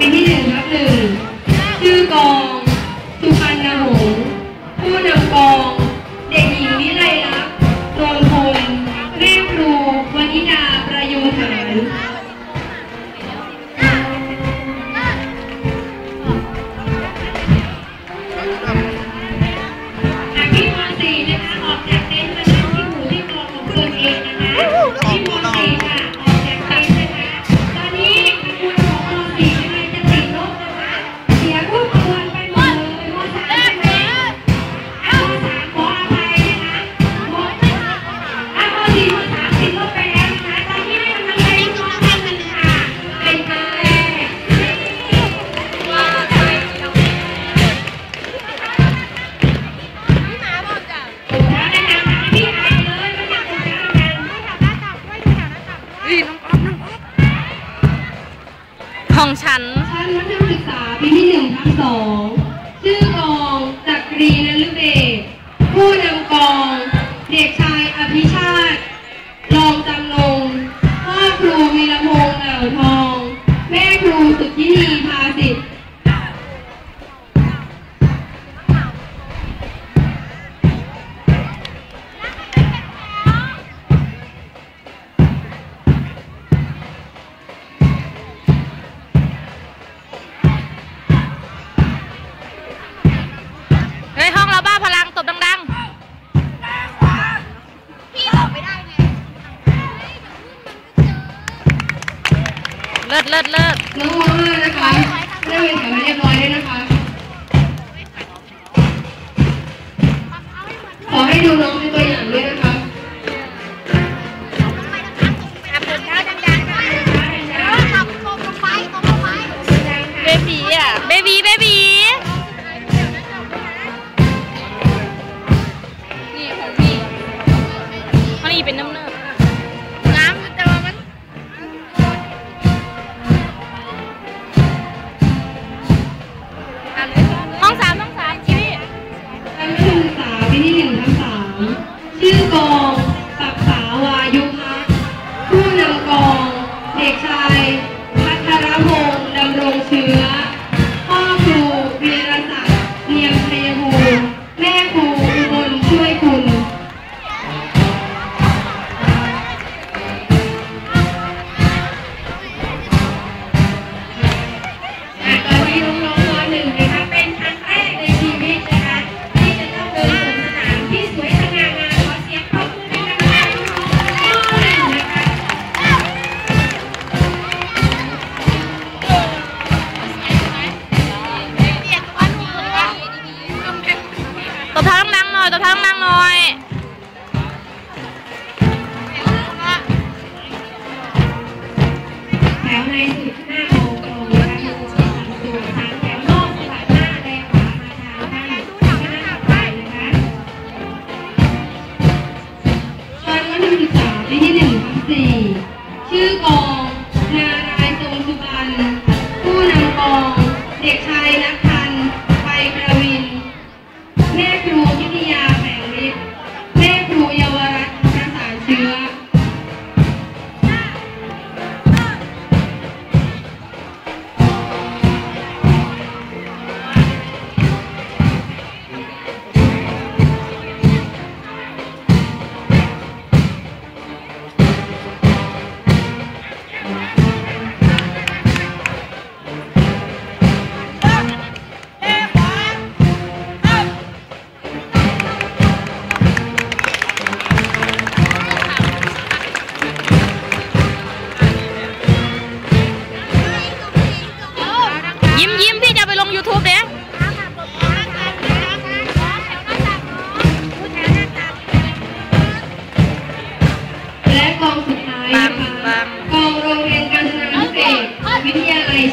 ปีที่หนึ่งรับหนึ่ง สองชื่อกองจักรีนลุเบศผู้นำกอง เด็กชายอภิชาติ รองจำลงพ่อครูมีระพงเหล่าทอง เลิศเลิศน้องมองด้วนะคะได้เป็นแถวเรียบร้อยด้วยนะคะ ขอให้ดูน้องเป็นตัวอย่างด้วยนะคะเบบีอะ เบบีเบบีนี่ของพี่มันอีเป็นน้ำเนื้อ Thank you.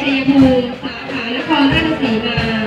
ชัยภูมิสาขานครราชสีมา